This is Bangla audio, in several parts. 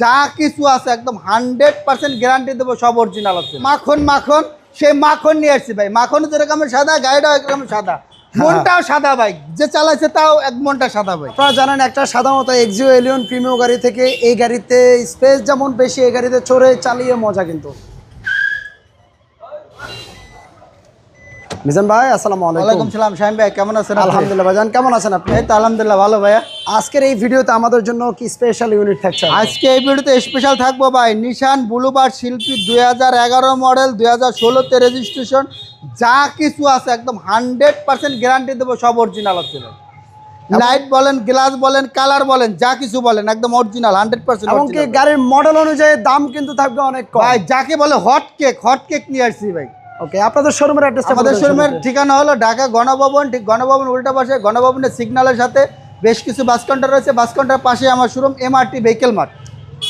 যা কিছু আছে একদম হান্ড্রেড পার্সেন্ট গ্যারান্টি দেবো সব অরিজিনাল আছে। মাখন মাখন সেই মাখন নিয়ে আসছি ভাই। মাখন যেরকম সাদা গাড়িটাও একরকম সাদা। মনটাও সাদা ভাই। যে চালাইছে তাও এক মনটা সাদা ভাই। আপনারা জানেন একটা সাধারণত এক্সিও এলিয়ন প্রিমিয় গাড়ি থেকে এই গাড়িতে স্পেস যেমন বেশি এই গাড়িতে চড়ে চালিয়ে মজা কিন্তু। মিজান ভাই আসসালামু ওয়ালাইকুম আলাইকুম সালাম শাহিম ভাই কেমন আছেন? আলহামদুলিল্লাহ ভাইজান কেমন আছেন আপনি? এই তো আলহামদুলিল্লাহ ভালো ভাইয়া। আজকের এই ভিডিওতে আমাদের জন্য কি স্পেশাল ইউনিট থাকছে? আজকে এই ভিডিওতে স্পেশাল থাকব ভাই নিশান বুলুবার শিল্পী দুই হাজার এগারো মডেল দুই হাজার ষোলোতে রেজিস্ট্রেশন যা কিছু আছে একদম হান্ড্রেড পার্সেন্ট গ্যারান্টি দেবো সব অরিজিনাল আছে ভাই। লাইট বলেন গ্লাস বলেন কালার বলেন যা কিছু বলেন একদম অরিজিনাল হান্ড্রেড পার্সেন্ট এমনকি গাড়ির মডেল অনুযায়ী দাম কিন্তু থাকবে অনেক কম। ভাই যাকে বলে হট কেক হট কেক নিয়ে আসছি ভাই। ওকে আপনাদের শোরুমের অ্যাড্রেস আমাদের শোরুমের ঠিকানা হলো ঢাকা গণভবন ঠিক গণভবন উল্টা পাশে গণভবনের সিগন্যালের সাথে বেশ কিছু বাস কাউন্টার রয়েছে। বাস কাউন্টার পাশে আমার শোরুম এমআরটি ভেহিকেল মার্ট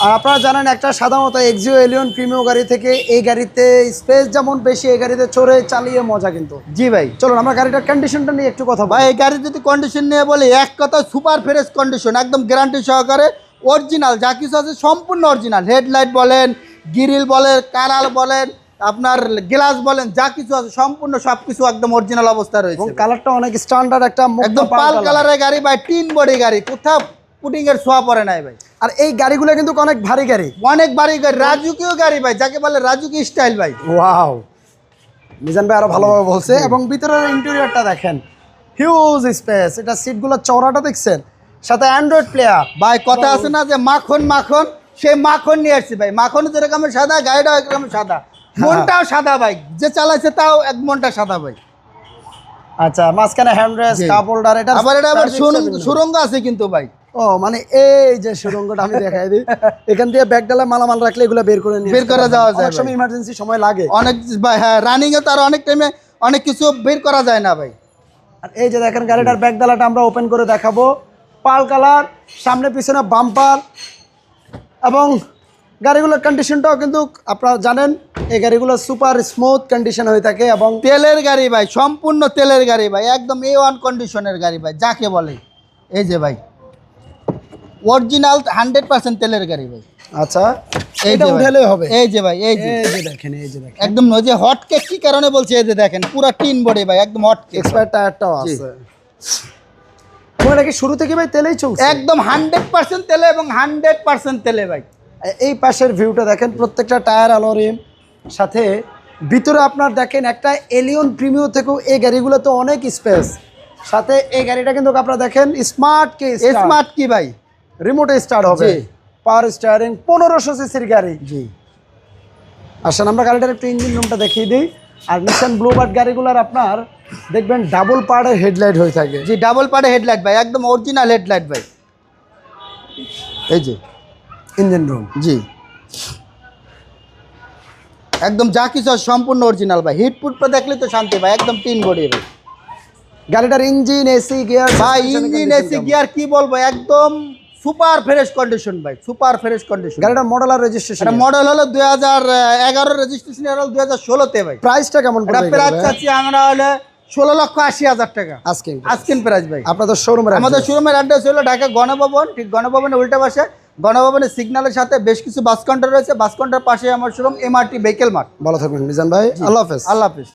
আর আপনারা জানেন একটা সাধারণত এক্সিও এলিয়ন প্রিমিয় গাড়ি থেকে এই গাড়িতে স্পেস যেমন বেশি এই গাড়িতে চড়ে চালিয়ে মজা কিন্তু। জি ভাই। চলুন আমরা গাড়িটার কন্ডিশনটা নিয়ে একটু কথা ভাই এই গাড়ি যদি কন্ডিশন নিয়ে বলি এক কথা সুপার ফ্রেশ কন্ডিশন একদম গ্যারান্টি সহকারে অরিজিনাল যা কিছু আছে সম্পূর্ণ অরিজিনাল হেডলাইট বলেন গিরিল বলেন কারাল বলেন আপনার গ্লাস বলেন যা কিছু আছে সম্পূর্ণ সবকিছু একদম অরিজিনাল অবস্থায় এবং রয়েছে কালারটা অনেক স্ট্যান্ডার্ড একটা একদম পাল কালারের গাড়ি ভাই টিন বডি গাড়ি কোথাও পুটিং এর ছোঁয়া পড়ে নাই ভাই। আর এই গাড়িগুলো কিন্তু অনেক ভারী গাড়ি। অনেক ভারী গাড়ি রাজুকিও গাড়ি ভাই যাকে বলে রাজুকি স্টাইল ভাই। ওয়াও মিজান ভাই আরও ভালোভাবে বলছে। এবং ভিতরের ইন্টেরিয়রটা দেখেন। হিউজ স্পেস এটা সিটগুলো চওড়াটা দেখছেন? সাথে অ্যান্ড্রয়েড প্লেয়ার ভাই কথা আছে না যে মাখন মাখন সেই মাখন নিয়ে আসছি ভাই। মাখন যেরকম সাদা গাড়িটাও একরকম সাদা। মনটাও সাদা বাইক যে চালাইছে তাও এক মনটা সাদা বাইক আচ্ছা মাঝখানে হ্যান্ড রেস্ট জি। কাপ হোল্ডার এটা আবার এটা আবার সুরঙ্গ আছে কিন্তু ভাই। ও মানে এই যে সুরঙ্গটা আমি দেখাই দিই এখান দিয়ে ব্যাগ ডালা মালামাল রাখলে এগুলো বের করে বের করা যাওয়া যায় অনেক সময়। ইমার্জেন্সি সময় লাগে। অনেক হ্যাঁ রানিং এ তো আর অনেক টাইমে অনেক কিছু বের করা যায় না ভাই। আর এই যে দেখেন গাড়িটার ব্যাগ ডালাটা আমরা ওপেন করে দেখাবো। পাল কালার সামনে পিছনে বাম্পার এবং গাড়িগুলোর কন্ডিশনটাও কিন্তু আপনারা জানেন এই গাড়িগুলো সুপার স্মুথ কন্ডিশন হয়ে থাকে এবং তেলের গাড়ি ভাই সম্পূর্ণ তেলের গাড়ি ভাই একদম এ ওয়ান কন্ডিশনের গাড়ি ভাই যাকে বলে। এই যে ভাই অরিজিনাল হান্ড্রেড পার্সেন্ট তেলের গাড়ি ভাই। আচ্ছা হবে। এই যে ভাই এই যে। এই দেখেন এই যে দেখেন। একদম ওই যে হট কেক কি কারণে বলছে এই যে দেখেন পুরো টিন বডি ভাই একদম হট কেক এক্সপায়ার টায়ারটাও আছে। এবং কি শুরু থেকে ভাই তেলেই চলছে? একদম হান্ড্রেড পার্সেন্ট তেলে এবং হান্ড্রেড পার্সেন্ট তেলে ভাই। এই পাশের ভিউটা দেখেন প্রত্যেকটা টায়ার অ্যালোরিম সাথে ভিতরে আপনার দেখেন একটা এলিয়ন প্রিমিও থেকেও এই গাড়িগুলোতে অনেক স্পেস সাথে এই গাড়িটা কিন্তু আপনারা দেখেন স্মার্ট কে স্মার্ট কি ভাই। রিমোটে স্টার্ট হবে। পাওয়ার স্টারিং পনেরোশো সিসির গাড়ি। জি। আসেন আমরা গাড়িটার একটু ইঞ্জিন রুমটা দেখিয়ে দিই। আর নিশান ব্লুবার্ড গাড়িগুলোর আপনার দেখবেন ডাবল পার্টের হেডলাইট হয়ে থাকে। জি ডাবল পার্টে হেডলাইট ভাই একদম অরিজিনাল হেডলাইট ভাই। এই যে। ইঞ্জিন রুম জি। একদম যা কিছু সম্পূর্ণ অরিজিনাল ভাই। হিট ফুটপা দেখলে তো শান্তি ভাই একদম তিন বডি ভাই। গাড়িটার ইঞ্জিন এসি গিয়ার ভাই ইঞ্জিন এসি গিয়ার কি বলব? একদম সুপার ফ্রেশ কন্ডিশন ভাই সুপার ফ্রেশ কন্ডিশন গাড়িটার মডেল আর রেজিস্ট্রেশন মডেল হলো দুই হাজার এগারো রেজিস্ট্রেশন হলো দুই হাজার ষোলোতে ভাই। প্রাইসটা কেমন এটা প্রাইস চাচ্ছি আমরা হলে ষোলো লক্ষ আশি হাজার টাকা। আজকে আজকিন প্রাইস ভাই। আপনাদের শোরুমের আমাদের শোরুমের অ্যাড্রেস হলো ঢাকা গণভবন ঠিক গণভবনের উল্টা পাশে গণভবনের সিগন্যালের সাথে বেশ কিছু বাস কাউন্টার রয়েছে। বাস কাউন্টার পাশে আমার শোরুম এমআরটি ভেহিকেল মার্ট ভালো থাকবেন মিজান ভাই। আল্লাহ হাফেজ। আল্লাহ হাফিজ।